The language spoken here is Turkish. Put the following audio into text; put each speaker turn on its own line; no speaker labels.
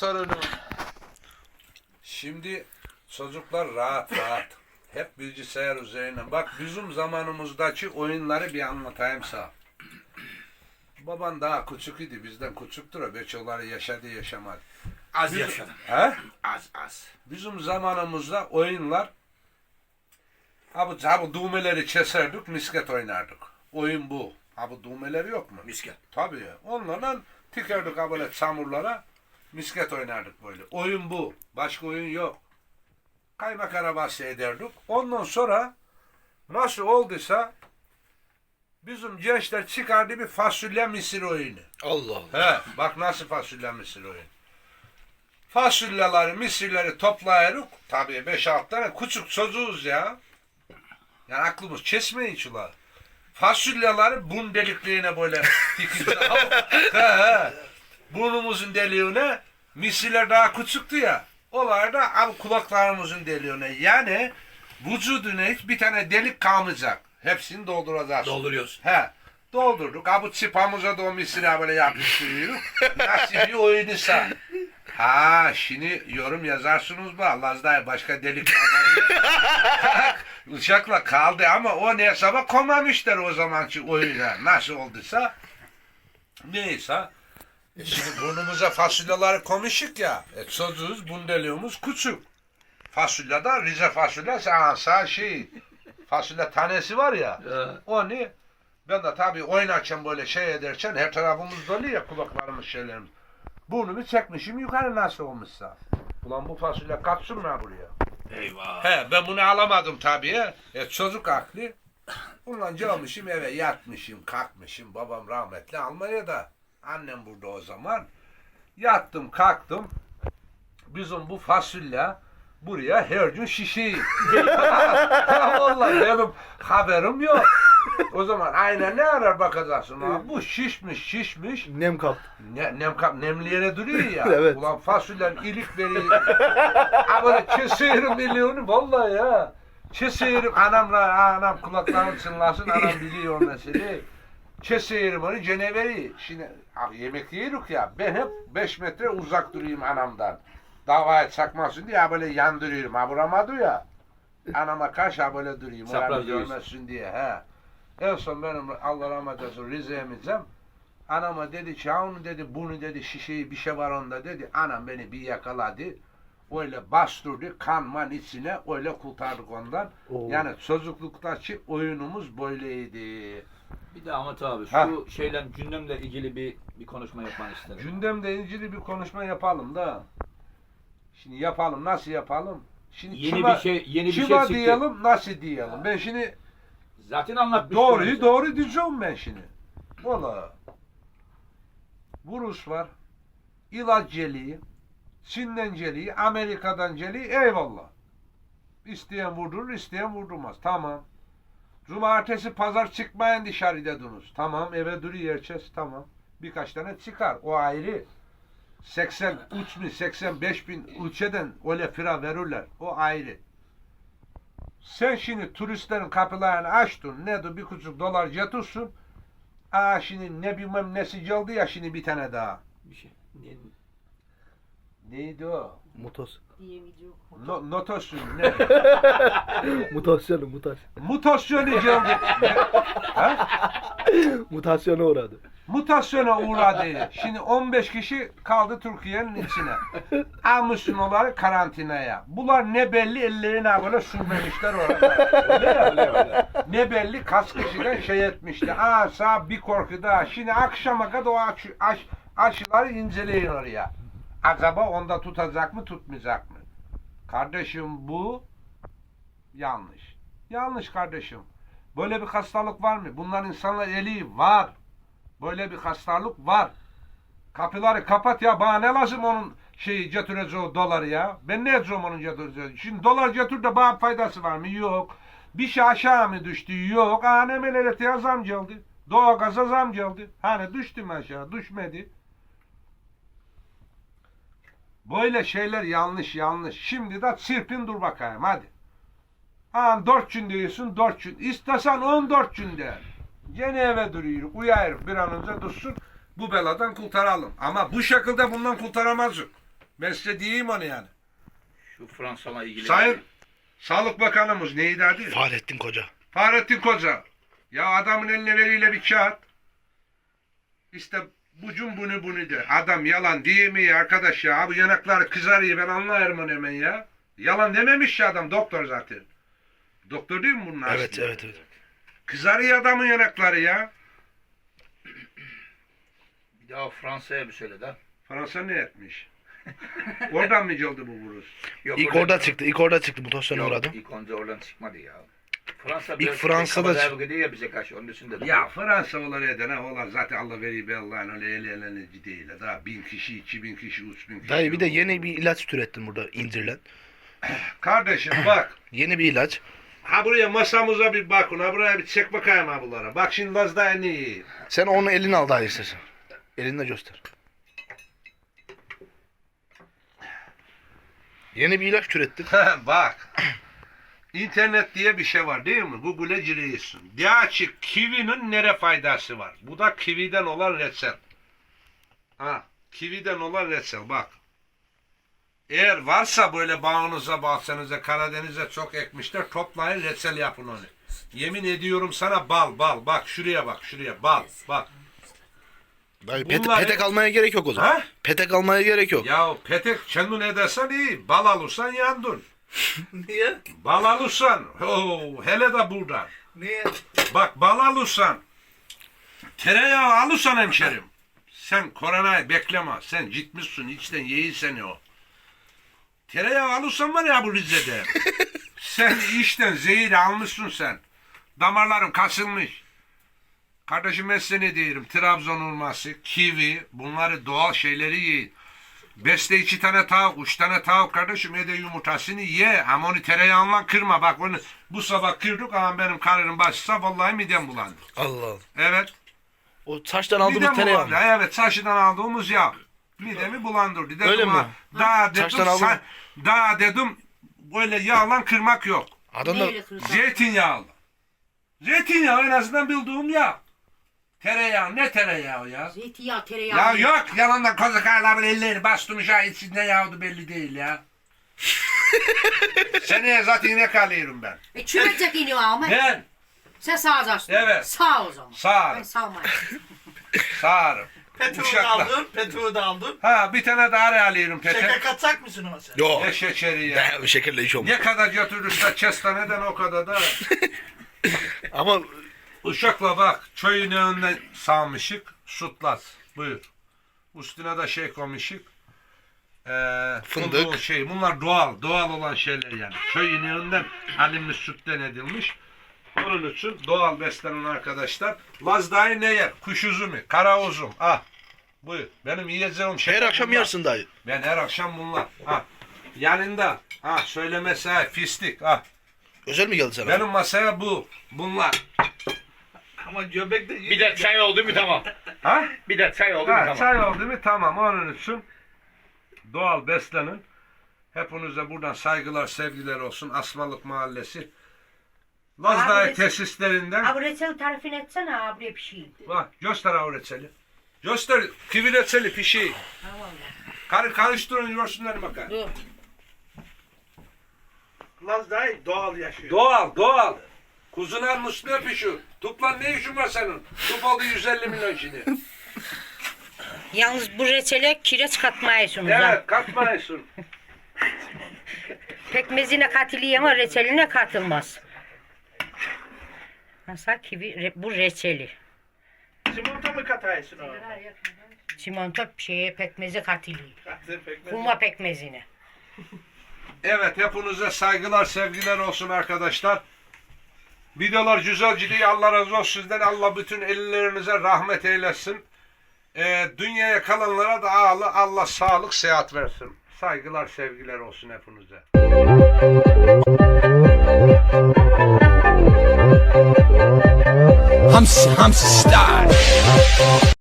Hadi torunum. Şimdi çocuklar rahat rahat. Hep bilgisayar üzerine. Bak bizim zamanımızdaki oyunları bir anlatayım sana. Baban daha küçük idi. Bizden küçüktür o. Beçoları yaşadı yaşamadı.
Az
Biz-
yaşadım.
He?
Az az.
Bizim zamanımızda oyunlar Abi, abi düğmeleri keserdik, misket oynardık. Oyun bu. Abi düğmeleri yok mu?
Misket.
Tabii. Onlarla tikerdik böyle çamurlara. Misket oynardık böyle. Oyun bu. Başka oyun yok. Kaymak arabası ederdik. Ondan sonra nasıl olduysa bizim gençler çıkardı bir fasulye misir oyunu.
Allah Allah.
He, bak nasıl fasulye misir oyunu. Fasulyeleri, misirleri toplayırız. Tabii 5-6 tane küçük çocuğuz ya. Yani aklımız kesmeyin şular. Fasulyeleri bun delikliğine böyle he he. Burnumuzun deliğine misirler daha küçüktü ya. Onlar da abi kulaklarımızın deliğine. Yani vücuduna hiç bir tane delik kalmayacak. Hepsini dolduracağız.
Dolduruyoruz.
He. Doldurduk. Abi çıpamıza da o misina böyle yapıştırıyoruz. Nasıl bir oyunuysa. Ha şimdi yorum yazarsınız mı? Allah'ın başka delik. Uçakla kaldı ama o ne hesaba koymamışlar o zamanki oyuna. Nasıl olduysa. Neyse. E şimdi burnumuza fasulyeleri koymuşuk ya. E çocuğuz, bundeliğimiz küçük. Fasulye de Rize fasulye sağ şey. Fasulye tanesi var ya. Onu ben de tabii oynarken böyle şey ederken her tarafımız dolu ya kulaklarımız şeylerimiz. Burnumu çekmişim yukarı nasıl olmuşsa. Ulan bu fasulye kaçsın mı buraya?
Eyvah.
He ben bunu alamadım tabii. E, çocuk aklı. Ulan gelmişim eve yatmışım kalkmışım. Babam rahmetli Almanya'da. Annem burada o zaman. Yattım kalktım. Bizim bu fasulye buraya her gün şişeyi. Vallahi benim haberim yok. O zaman aynen ne arar bakacaksın ha? Bu şişmiş şişmiş.
Nem kaptı.
Ne, nem kap, nemli yere duruyor ya.
Evet.
Ulan fasulyenin ilik ha böyle kesiyorum milyonu vallahi ya. Kesiyorum anamla anam kulaklarım çınlasın anam biliyor meseleyi. Kesiyorum onu ceneveri. Şimdi yemek yiyoruz ya ben hep 5 metre uzak durayım anamdan. Davaya çakmasın diye ha böyle yandırıyorum. Ha vuramadı ya. Anama karşı ha böyle durayım. Oranı
diyorsun.
görmesin diye. He. En son benim Allah rahmet eylesin Rize'ye gideceğim. Anama dedi ki "Ha onu dedi bunu dedi şişeyi bir şey var onda dedi. Anam beni bir yakaladı. Öyle bastırdı kanman içine öyle kurtardık ondan.
Oo.
Yani çocukluktaki oyunumuz böyleydi.
Bir de Ahmet abi
Ha.
şu şeyle gündemle ilgili bir bir konuşma yapmanı isterim.
Gündemle ilgili bir konuşma yapalım da. Şimdi yapalım nasıl yapalım? Şimdi
Yeni
kime,
bir şey yeni bir şey çıktı.
diyelim nasıl diyelim? Ben şimdi
Zaten anlatmıştım.
Doğruyu
bize.
doğru diyeceğim ben şimdi. Valla. Virüs var. İlaç celiği. Çin'den celiği. Amerika'dan celiği. Eyvallah. İsteyen vurdurur, isteyen vurdurmaz. Tamam. Cumartesi, pazar çıkmayın dışarı dediniz. Tamam, eve duruyor herkes. Tamam. Birkaç tane çıkar. O ayrı. 83 bin, 85 bin ülkeden öyle fira verirler. O ayrı. Sen şimdi turistlerin kapılarını açtın. Ne de bir küçük dolar getirsin. Aa şimdi ne bilmem nesi geldi ya şimdi bir tane daha.
Bir şey. Ne-
Neydi o?
Mutos.
Diyemeyeceğim.
No, notosun ne?
Mutasyonu, mutasyon.
Mutasyonu geldi. ha?
Mutasyona uğradı.
Mutasyona uğradı. Şimdi 15 kişi kaldı Türkiye'nin içine. Almışsın onları karantinaya. Bunlar ne belli ellerine böyle sürmemişler orada. Öyle ya.
Öyle öyle.
Ne belli kaç kişiden şey etmişti. Aa sağ bir korku daha. Şimdi akşama kadar o aç, aç, aşıları inceleyin oraya. Acaba onda tutacak mı tutmayacak mı? Kardeşim bu yanlış. Yanlış kardeşim. Böyle bir hastalık var mı? Bunlar insanlar eli var. Böyle bir hastalık var. Kapıları kapat ya. Bana ne lazım onun şeyi getireceği doları ya? Ben ne edeceğim onun getireceği? Şimdi dolar getir de bana faydası var mı? Yok. Bir şey aşağı mı düştü? Yok. Hanem elektriğe zam geldi. Doğalgaza zam geldi. Hani düştü mü aşağı? Düşmedi. Böyle şeyler yanlış yanlış. Şimdi de çırpın dur bakayım hadi. Ha dört gün diyorsun dört gün. İstesen on dört günde. Gene eve duruyor. Uyarır bir an önce dursun. Bu beladan kurtaralım. Ama bu şekilde bundan kurtaramazız. Ben size diyeyim onu yani.
Şu Fransa'la ilgili.
Sayın Sağlık Bakanımız neydi adı?
Fahrettin Koca.
Fahrettin Koca. Ya adamın eline veriyle bir kağıt. İşte bucun bunu bunu de. Adam yalan diyemiyor arkadaş ya. Bu yanakları kızarıyor ben anlarım onu hemen ya. Yalan dememiş ya adam doktor zaten. Doktor değil mi bunun
Evet
aslında?
evet evet.
Kızarıyor adamın yanakları ya.
Bir daha Fransa'ya bir söyle de.
Fransa ne etmiş? Oradan mı geldi bu virüs?
Yok,
İlk orada çıktı. ilk orada çıktı. Mutasyona
Yok,
uğradı.
İlk önce oradan çıkmadı ya. Fransa
İlk Fransa'da-
gidiyor ya bize karşı. Onun da.
Ya Fransa olar edene olar zaten Allah veriyor be Allah'ın öyle el elene değil. Daha bin kişi, iki bin kişi, üç bin kişi.
Dayı bir de yeni bir ilaç türettin burada indirilen.
Kardeşim bak.
Yeni bir ilaç.
Ha buraya masamıza bir bakın. Ha buraya bir çek bakayım ha bunlara. Bak şimdi Lazda en iyi.
Sen onu eline al dayı istersen. Elinle göster. Yeni bir ilaç türettin.
bak. İnternet diye bir şey var değil mi? Google'e giriyorsun. De açık kivinin nere faydası var? Bu da kividen olan reçel. Ha, kividen olan reçel bak. Eğer varsa böyle bağınıza, bahçenize, Karadeniz'e çok ekmişler toplayın reçel yapın onu. Yemin ediyorum sana bal bal bak şuraya bak şuraya bal bak.
Dayı
Bunlar-
petek almaya gerek yok o zaman.
Ha?
Petek almaya gerek yok.
Ya petek kendin edersen iyi. Bal alırsan yandın.
Niye?
Bal alırsan oo, hele de buradan.
Niye?
Bak bal alırsan tereyağı alırsan hemşerim. Sen koronayı bekleme. Sen gitmişsin içten yeğil seni o. Tereyağı alırsan var ya bu Rize'de. sen işten zehir almışsın sen. Damarların kasılmış. Kardeşim ben size ne diyorum? Trabzon hurması, kivi, bunları doğal şeyleri yiyin. Beste iki tane tavuk, üç tane tavuk kardeşim ede yumurtasını ye. Ama onu tereyağınla kırma. Bak onu bu sabah kırdık ama benim karnım başsa vallahi midem bulandı.
Allah Allah.
Evet.
O saçtan aldığımız
Midem
tereyağı
bulandı.
mı?
Evet saçından aldığımız yağ. Midemi bulandırdı. Dedim
Öyle mi?
ha, Daha dedim,
Saçtan aldın
sa- daha dedim böyle yağla kırmak yok.
Adam da
Neyle kırsak?
Zeytinyağlı. Zeytinyağı en azından bildiğim yağ. Tereyağı ne tereyağı ya?
Zeytinyağı, tereyağı.
Ya yok yalandan kozakayla böyle ellerini bastırmış ha içinde yağdı belli değil ya. Seneye zaten ne kalıyorum ben.
E çürüyecek iniyor ama.
Ben
Sen sağacaksın.
Evet.
Sağ o zaman.
Sağ.
Ben sağmayayım.
sağırım.
Petrolü da aldın, petrolü da aldın.
Ha bir tane daha alıyorum
Şeker
Petek.
katacak mısın ona sen?
Yok.
Ne şekeri ya.
Ne, şekerle iş olmaz.
Ne kadar götürürse kestaneden o kadar da.
Ama
Uşakla bak çöyün önünden sağmışık sütlaç. Buyur. Üstüne de şey koymuşuk. Ee,
Fındık.
bulduğun Şey, bunlar doğal. Doğal olan şeyler yani. Çöyün önünden halimli sütten edilmiş. Onun için doğal beslenen arkadaşlar. Lazdayı ne yer? Kuş üzümü, kara uzum. Ah. Buyur. Benim yiyeceğim şey.
her akşam
bunlar.
yersin dayı.
Ben her akşam bunlar. Ha. Yanında. Ha söyle mesela fistik. Ha.
Özel mi geldi sana?
Benim masaya bu. Bunlar.
Ama göbek de...
Bir de çay oldu mu tamam.
Ha?
Bir de çay oldu mu
Ha,
tamam.
çay oldu mu tamam onun için doğal beslenin. Hepinize buradan saygılar sevgiler olsun. Asmalık Mahallesi. Lazdağ
Abi,
tesislerinden.
Abi reçel tarifini etsene abi pişeyim.
Bak göster abi reçeli. Göster kivi reçeli pişi.
Tamam.
Kar karıştırın görsünler bakalım.
Dur.
Laz doğal yaşıyor.
Doğal doğal. Kuzular musluğa pişiyor. Tuplan ne işin var senin? Tup oldu 150 milyon şimdi.
Yalnız bu reçele kireç katmayasınız ha.
Evet katmayasın.
Pekmezine katılıyor ama reçeline katılmaz. Mesela kivi, re- bu reçeli.
Çimento mu kataysın ona?
Çimento şeye pekmezi katılıyor.
Katır pekmez.
Kuma pekmezine.
Evet hepinize saygılar sevgiler olsun arkadaşlar. Videolar güzel ciddi Allah razı olsun sizden. Allah bütün ellerinize rahmet eylesin. Ee, dünyaya kalanlara da Allah, Allah sağlık seyahat versin. Saygılar sevgiler olsun hepinize.
Hamsi Hamsi Star